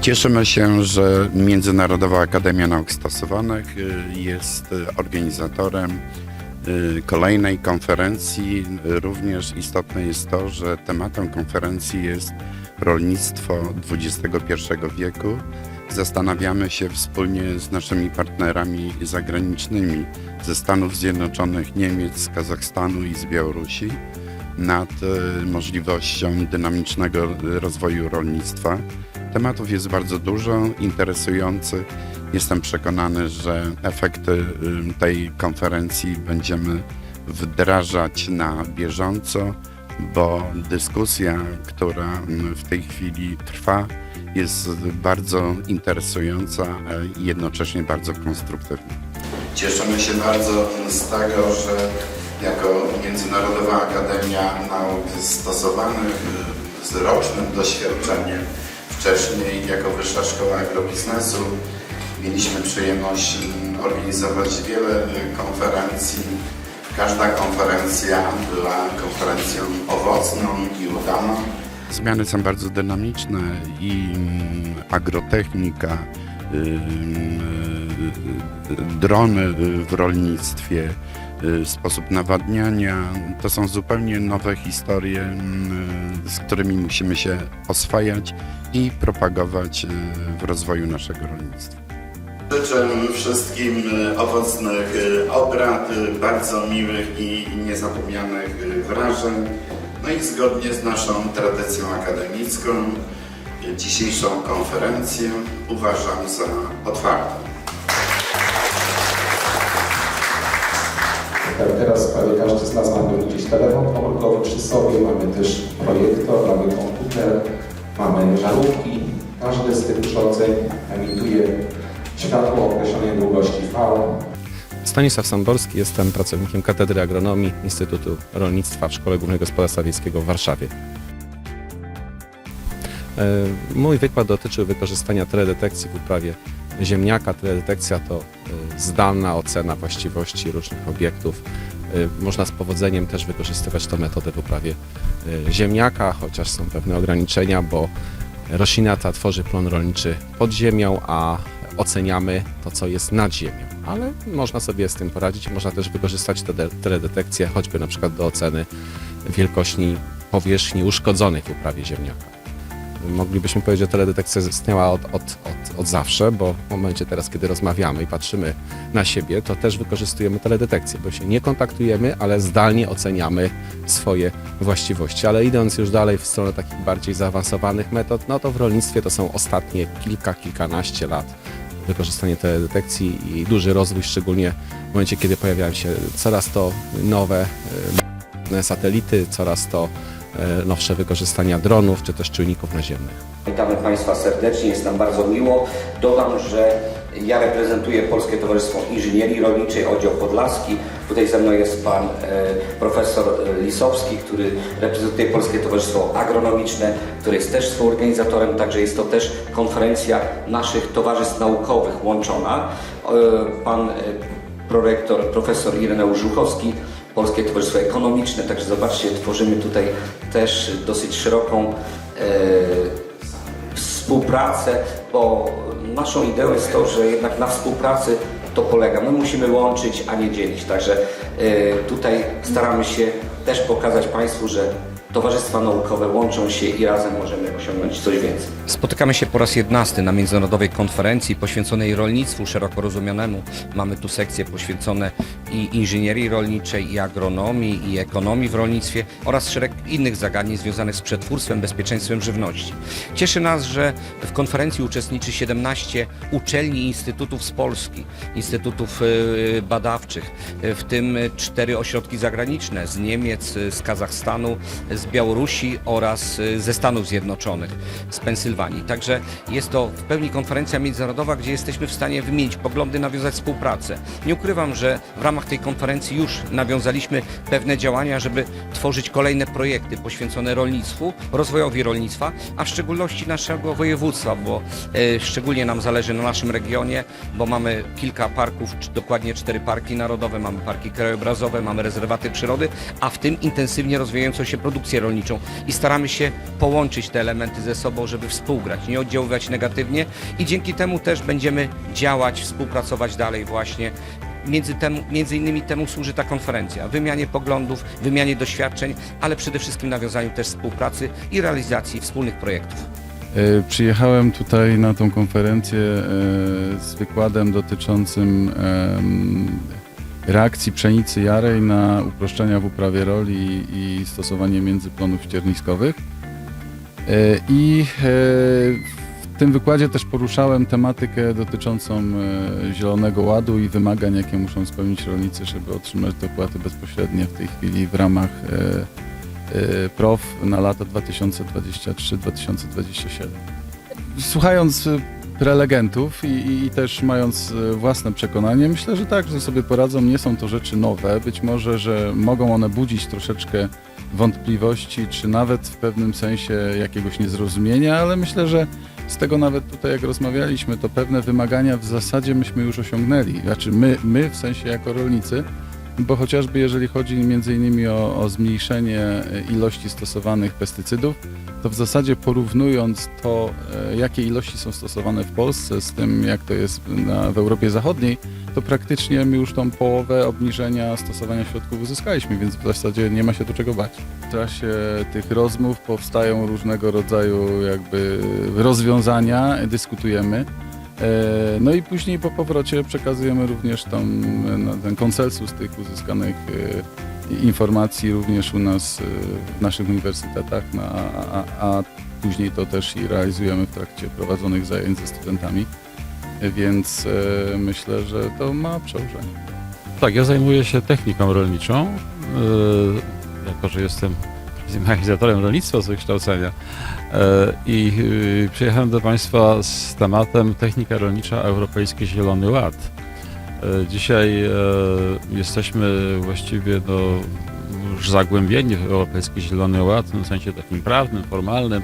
Cieszymy się, że Międzynarodowa Akademia Nauk Stosowanych y, jest y, organizatorem y, kolejnej konferencji. Również istotne jest to, że tematem konferencji jest rolnictwo XXI wieku. Zastanawiamy się wspólnie z naszymi partnerami zagranicznymi ze Stanów Zjednoczonych, Niemiec, z Kazachstanu i z Białorusi nad możliwością dynamicznego rozwoju rolnictwa. Tematów jest bardzo dużo, interesujących. Jestem przekonany, że efekty tej konferencji będziemy wdrażać na bieżąco, bo dyskusja, która w tej chwili trwa, jest bardzo interesująca a jednocześnie bardzo konstruktywna. Cieszymy się bardzo z tego, że jako Międzynarodowa Akademia Nauk Stosowanych y, z rocznym doświadczeniem wcześniej jako Wyższa Szkoła Agrobiznesu mieliśmy przyjemność organizować wiele y, konferencji. Każda konferencja była konferencją owocną i udaną. Zmiany są bardzo dynamiczne i mm, agrotechnika, y, y, drony w rolnictwie, sposób nawadniania. To są zupełnie nowe historie, mm, z którymi musimy się oswajać i propagować y, w rozwoju naszego rolnictwa. Życzę wszystkim y, owocnych y, obrad, y, bardzo miłych i niezapomnianych y, wrażeń. No i zgodnie z naszą tradycją akademicką, y, dzisiejszą konferencję uważam za otwartą. Teraz prawie każdy z nas mamy gdzieś telefon komórkowy przy sobie, mamy też projektor, mamy komputer, mamy żarówki. Każde z tych urządzeń emituje światło określonej długości V. Stanisław Samborski, jestem pracownikiem Katedry Agronomii Instytutu Rolnictwa w Szkole Głównego Gospodarstwa Wiejskiego w Warszawie. E, Mój wykład dotyczył wykorzystania teledetekcji w uprawie ziemniaka. Teledetekcja to e, zdalna ocena właściwości różnych obiektów. E, Można z powodzeniem też wykorzystywać tę metodę w uprawie e, ziemniaka, chociaż są pewne ograniczenia, bo roślina ta tworzy plon rolniczy pod ziemią, a oceniamy to, co jest nad ziemią. Ale można sobie z tym poradzić. Można też wykorzystać tę de- teledetekcję choćby na przykład do oceny wielkości powierzchni uszkodzonej w uprawie ziemniaka. Moglibyśmy powiedzieć, że teledetekcja istniała od, od, od, od zawsze, bo w momencie teraz, kiedy rozmawiamy i patrzymy na siebie, to też wykorzystujemy teledetekcję, bo się nie kontaktujemy, ale zdalnie oceniamy swoje właściwości. Ale idąc już dalej w stronę takich bardziej zaawansowanych metod, no to w rolnictwie to są ostatnie kilka, kilkanaście lat wykorzystanie teledetekcji i duży rozwój, szczególnie w momencie, kiedy pojawiają się coraz to nowe e, satelity, coraz to nowsze wykorzystania dronów czy też czujników naziemnych. Witamy Państwa serdecznie, jest nam bardzo miło. Dodam, że ja reprezentuję Polskie Towarzystwo Inżynierii Rolniczej Oddział Podlaski. Tutaj ze mną jest Pan e, Profesor e, Lisowski, który reprezentuje Polskie Towarzystwo Agronomiczne, które jest też współorganizatorem, także jest to też konferencja naszych towarzystw naukowych łączona. E, pan e, prorektor profesor Ireneusz Żuchowski, Polskie Towarzystwo Ekonomiczne, także zobaczcie, tworzymy tutaj też dosyć szeroką e, współpracę, bo naszą ideą jest to, że jednak na współpracy to polega. My musimy łączyć, a nie dzielić. Także e, tutaj staramy się też pokazać Państwu, że towarzystwa naukowe łączą się i razem możemy osiągnąć coś więcej. Spotykamy się po raz jedenasty na międzynarodowej konferencji poświęconej rolnictwu szeroko rozumianemu. Mamy tu sekcje poświęcone i inżynierii rolniczej, i agronomii, i ekonomii w rolnictwie oraz szereg innych zagadnień związanych z przetwórstwem, bezpieczeństwem żywności. Cieszy nas, że w konferencji uczestniczy 17 uczelni i instytutów z Polski, instytutów y, badawczych, y, w tym cztery ośrodki zagraniczne z Niemiec, y, z Kazachstanu, z Białorusi oraz y, ze Stanów Zjednoczonych, z Pensylwanii. Także jest to w pełni konferencja międzynarodowa, gdzie jesteśmy w stanie wymienić poglądy, nawiązać współpracę. Nie ukrywam, że w ramach tej konferencji już nawiązaliśmy pewne działania, żeby tworzyć kolejne projekty poświęcone rolnictwu, rozwojowi rolnictwa, a w szczególności naszego województwa, bo e, szczególnie nam zależy na naszym regionie, bo mamy kilka parków, dokładnie cztery parki narodowe, mamy parki krajobrazowe, mamy rezerwaty przyrody, a w tym intensywnie rozwijającą się produkcję produkcję rolniczą i staramy się połączyć te elementy ze sobą, żeby współgrać, nie oddziaływać negatywnie i dzięki temu też będziemy działać, współpracować dalej właśnie. Między, temu, między innymi temu służy ta konferencja, wymianie poglądów, wymianie doświadczeń, ale przede wszystkim nawiązaniu też współpracy i realizacji wspólnych projektów. E, Przyjechałem tutaj na tą konferencję e, z wykładem dotyczącym reakcji pszenicy jarej na uproszczenia w uprawie roli i stosowanie międzyplonów ścierniskowych. E, I e, w tym wykładzie też poruszałem tematykę dotyczącą e, Zielonego Ładu i wymagań, jakie muszą spełnić rolnicy, żeby otrzymać dopłaty bezpośrednie w tej chwili w ramach PROW na lata 2023-2027. Słuchając prelegentów i, i, też mając e, własne przekonanie, myślę, że tak, że sobie poradzą. Nie są to rzeczy nowe. Być może, że mogą one budzić troszeczkę wątpliwości, czy nawet w pewnym sensie jakiegoś niezrozumienia, ale myślę, że z tego nawet tutaj, jak rozmawialiśmy, to pewne wymagania w zasadzie myśmy już osiągnęli. Znaczy my, my w sensie jako rolnicy, bo chociażby jeżeli chodzi innymi o, o zmniejszenie e, ilości stosowanych pestycydów, to w zasadzie porównując to, e, jakie ilości są stosowane w Polsce z tym, jak to jest na, w Europie Zachodniej, to praktycznie my już tą połowę obniżenia stosowania środków uzyskaliśmy, więc w zasadzie nie ma się do czego bać. W czasie tych rozmów powstają różnego rodzaju jakby rozwiązania, dyskutujemy. E, No i później po powrocie przekazujemy również tą, no, ten konsensus tych uzyskanych e, informacji również u nas e, w naszych uniwersytetach, no, a, a, później to też i realizujemy w trakcie prowadzonych zajęć ze studentami. E, Więc e, myślę, że to ma przełożenie. Tak, ja zajmuję się techniką rolniczą, jako że jestem mechanizatorem rolnictwa z wykształcenia yy, i yy, przyjechałem do Państwa z tematem technika rolnicza Europejski Zielony Ład. Yy, Dzisiaj yy, jesteśmy właściwie no, już zagłębieni w Europejski Zielony Ład, w sensie takim prawnym, formalnym.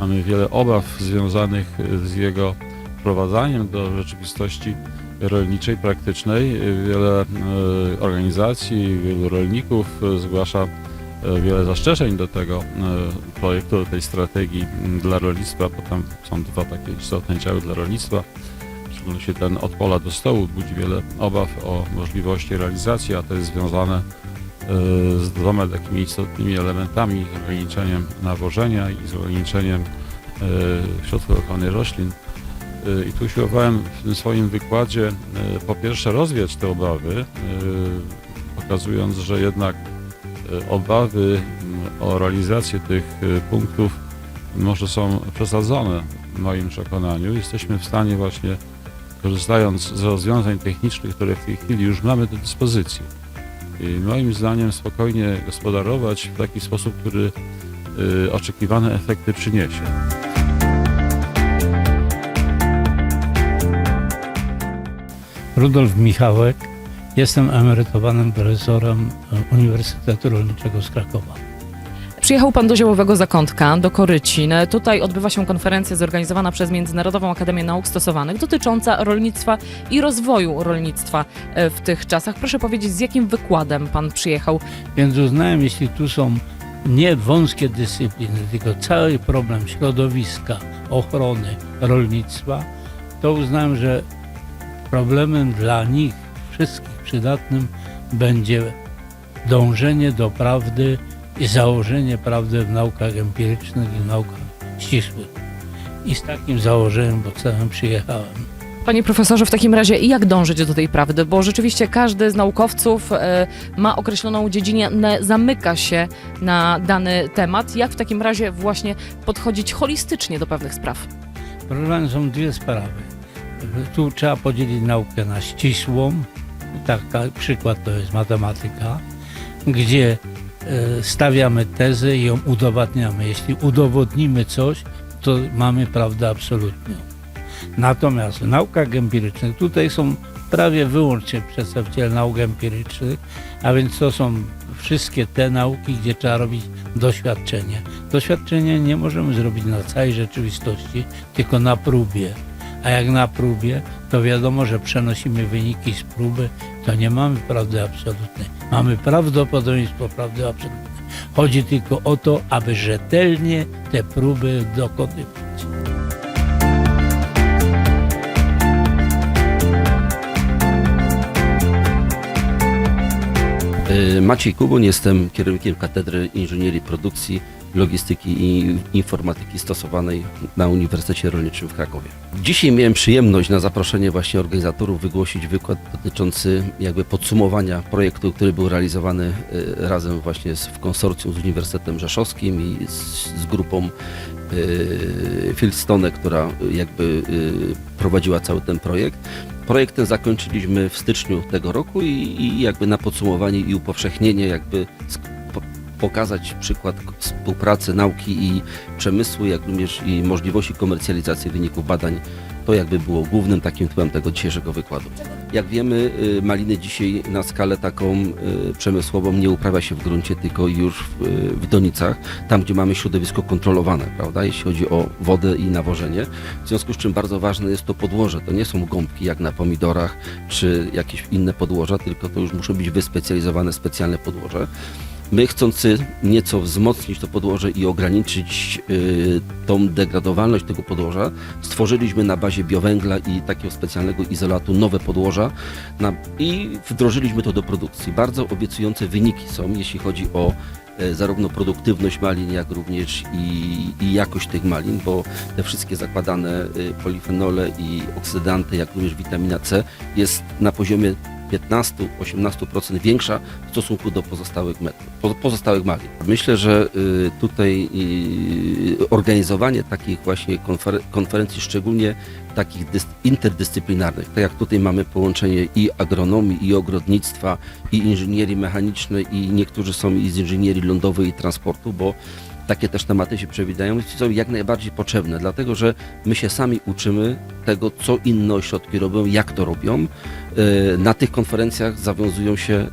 Mamy wiele obaw związanych z jego wprowadzaniem do rzeczywistości rolniczej, praktycznej. Wiele e, organizacji, wielu rolników e, zgłasza e, wiele zastrzeżeń do tego e, projektu, do tej strategii dla rolnictwa, bo tam są dwa takie istotne działy dla rolnictwa. W szczególności ten od pola do stołu budzi wiele obaw o możliwości realizacji, a to jest związane e, z dwoma takimi istotnymi elementami, z ograniczeniem nawożenia i z ograniczeniem e, środków ochrony roślin. I tu usiłowałem w tym swoim wykładzie po pierwsze rozwiać te obawy, pokazując, że jednak obawy mm, o realizację tych y, punktów może są przesadzone w moim przekonaniu. Jesteśmy w stanie właśnie, korzystając z rozwiązań technicznych, które w tej chwili już mamy do dyspozycji, i moim zdaniem spokojnie gospodarować w taki sposób, który y, oczekiwane efekty przyniesie. Rudolf Michałek. Jestem emerytowanym profesorem e, Uniwersytetu Rolniczego z Krakowa. Przyjechał pan do Ziołowego Zakątka, do Korycin. Tutaj odbywa się konferencja zorganizowana przez Międzynarodową Akademię Nauk Stosowanych dotycząca rolnictwa i rozwoju rolnictwa e, w tych czasach. Proszę powiedzieć, z jakim wykładem pan przyjechał? Więc uznałem, jeśli tu są nie wąskie dyscypliny, tylko cały problem środowiska, ochrony, rolnictwa, to uznałem, że problemem dla nich wszystkich przydatnym będzie dążenie do prawdy i założenie prawdy w naukach empirycznych i w naukach ścisłych. I z takim założeniem podstawem przyjechałem. Panie profesorze, w takim razie jak dążyć do tej prawdy? Bo rzeczywiście każdy z naukowców e, ma określoną dziedzinę, zamyka się na dany temat. Jak w takim razie właśnie podchodzić holistycznie do pewnych spraw? Pana, są dwie sprawy. Tu trzeba podzielić naukę na ścisłą, taka przykład to jest matematyka, gdzie e, stawiamy tezę i ją udowadniamy. Jeśli udowodnimy coś, to mamy prawdę absolutną. Natomiast w naukach empirycznych, tutaj są prawie wyłącznie przedstawiciele nauk empirycznych, a więc to są wszystkie te nauki, gdzie trzeba robić doświadczenie. Doświadczenie nie możemy zrobić na całej rzeczywistości, tylko na próbie. A jak na próbie, to wiadomo, że przenosimy wyniki z próby, to nie mamy prawdy absolutnej. Mamy prawdopodobieństwo prawdy absolutnej. Chodzi tylko o to, aby rzetelnie te próby dokonywać. Y, Maciej Kubun, jestem kierownikiem Katedry Inżynierii Produkcji, Logistyki i Informatyki Stosowanej na Uniwersytecie Rolniczym w Krakowie. Dzisiaj miałem przyjemność na zaproszenie właśnie organizatorów wygłosić wykład dotyczący jakby podsumowania projektu, który był realizowany y, razem właśnie w konsorcjum z Uniwersytetem Rzeszowskim i z, z grupą y, Fieldstone, która jakby y, prowadziła cały ten projekt. Projekt ten zakończyliśmy w styczniu tego roku i, i jakby na podsumowanie i upowszechnienie jakby pokazać przykład współpracy nauki i przemysłu, jak również i możliwości komercjalizacji wyników badań. To jakby było głównym takim tytułem tego dzisiejszego wykładu. Jak wiemy, y, maliny dzisiaj na skalę taką y, przemysłową nie uprawia się w gruncie, tylko już w, y, w donicach, tam gdzie mamy środowisko kontrolowane, prawda, jeśli chodzi o wodę i nawożenie. W związku z czym bardzo ważne jest to podłoże. To nie są gąbki jak na pomidorach czy jakieś inne podłoża, tylko to już muszą być wyspecjalizowane specjalne podłoże. My chcący nieco wzmocnić to podłoże i ograniczyć y, tą degradowalność tego podłoża, stworzyliśmy na bazie biowęgla i takiego specjalnego izolatu nowe podłoża i wdrożyliśmy to do produkcji. Bardzo obiecujące wyniki są, jeśli chodzi o e, zarówno produktywność malin, jak również i, i jakość tych malin, bo te wszystkie zakładane y, polifenole i oksydanty, jak również witamina C jest na poziomie 15-18% większa w stosunku do pozostałych, metrów, po- pozostałych malin. Myślę, że y, tutaj y, organizowanie takich właśnie konfer- konferencji, szczególnie takich dys- interdyscyplinarnych, tak jak tutaj mamy połączenie i agronomii, i ogrodnictwa, i inżynierii mechanicznej, i niektórzy są i z inżynierii lądowej i transportu, bo takie też tematy się przewidziają i są jak najbardziej potrzebne, dlatego że my się sami uczymy tego, co inne ośrodki robią, jak to robią. E, Na tych konferencjach zawiązują się e,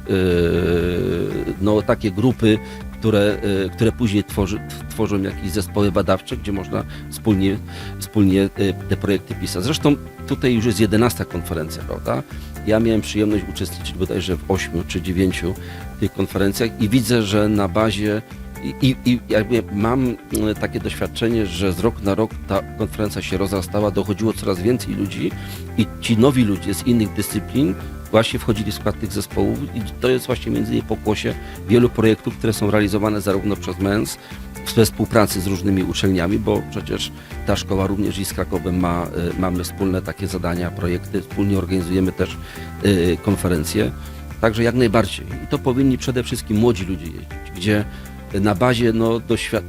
no, takie grupy, które, e, które później tworzy, tworzą jakieś zespoły badawcze, gdzie można wspólnie, wspólnie te projekty pisać. Zresztą tutaj już jest 11 konferencja, prawda? Ja miałem przyjemność uczestniczyć bodajże w 8 czy 9 tych konferencjach i widzę, że na bazie i, i, jakby mam e, takie doświadczenie, że z roku na rok ta konferencja się rozrastała, dochodziło coraz więcej ludzi i ci nowi ludzie z innych dyscyplin właśnie wchodzili w skład tych zespołów i to jest właśnie między innymi pokłosie wielu projektów, które są realizowane zarówno przez MENS we współpracy z różnymi uczelniami, bo przecież ta szkoła również i z Krakowem ma, e, mamy wspólne takie zadania, projekty, wspólnie organizujemy też e, konferencje. Także jak najbardziej. I to powinni przede wszystkim młodzi ludzie jeździć, gdzie na bazie no,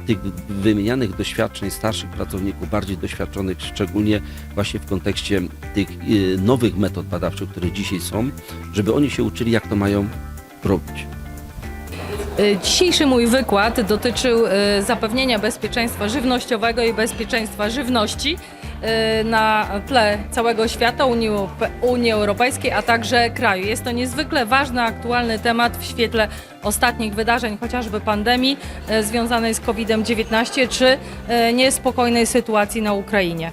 tych wymienianych doświadczeń starszych pracowników, bardziej doświadczonych, szczególnie właśnie w kontekście tych y, nowych metod badawczych, które dzisiaj są, żeby oni się uczyli, jak to mają robić. Y, Dzisiejszy mój wykład dotyczył y, zapewnienia bezpieczeństwa żywnościowego i bezpieczeństwa żywności y, na tle całego świata, Unii, Unii Europejskiej, a także kraju. Jest to niezwykle ważny, aktualny temat w świetle ostatnich wydarzeń, chociażby pandemii związanej z COVID-19 czy niespokojnej sytuacji na Ukrainie.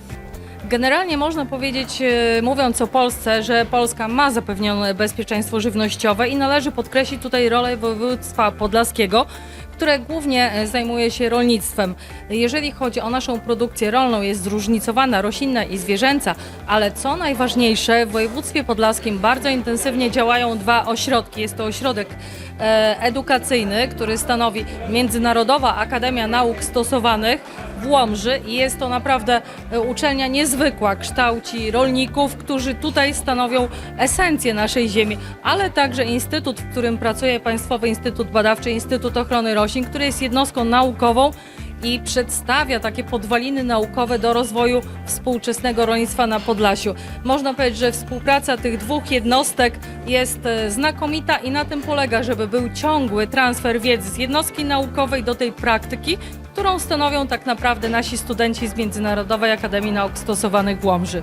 Generalnie można powiedzieć, e, mówiąc o Polsce, że Polska ma zapewnione bezpieczeństwo żywnościowe i należy podkreślić tutaj rolę województwa podlaskiego, które głównie e, zajmuje się rolnictwem. Jeżeli chodzi o naszą produkcję rolną, jest zróżnicowana, roślinna i zwierzęca, ale co najważniejsze, w województwie podlaskim bardzo intensywnie działają dwa ośrodki. Jest to ośrodek edukacyjny, który stanowi Międzynarodowa Akademia Nauk Stosowanych w Łomży. I jest to naprawdę e, uczelnia niezwykła, kształci rolników, którzy tutaj stanowią esencję naszej ziemi, ale także instytut, w którym pracuje Państwowy Instytut Badawczy, Instytut Ochrony Roślin, który jest jednostką naukową i przedstawia takie podwaliny naukowe do rozwoju współczesnego rolnictwa na Podlasiu. Można powiedzieć, że współpraca tych dwóch jednostek jest e, znakomita i na tym polega, żeby był ciągły transfer wiedzy z jednostki naukowej do tej praktyki, którą stanowią tak naprawdę nasi studenci z Międzynarodowej Akademii Nauk Stosowanych w Łomży.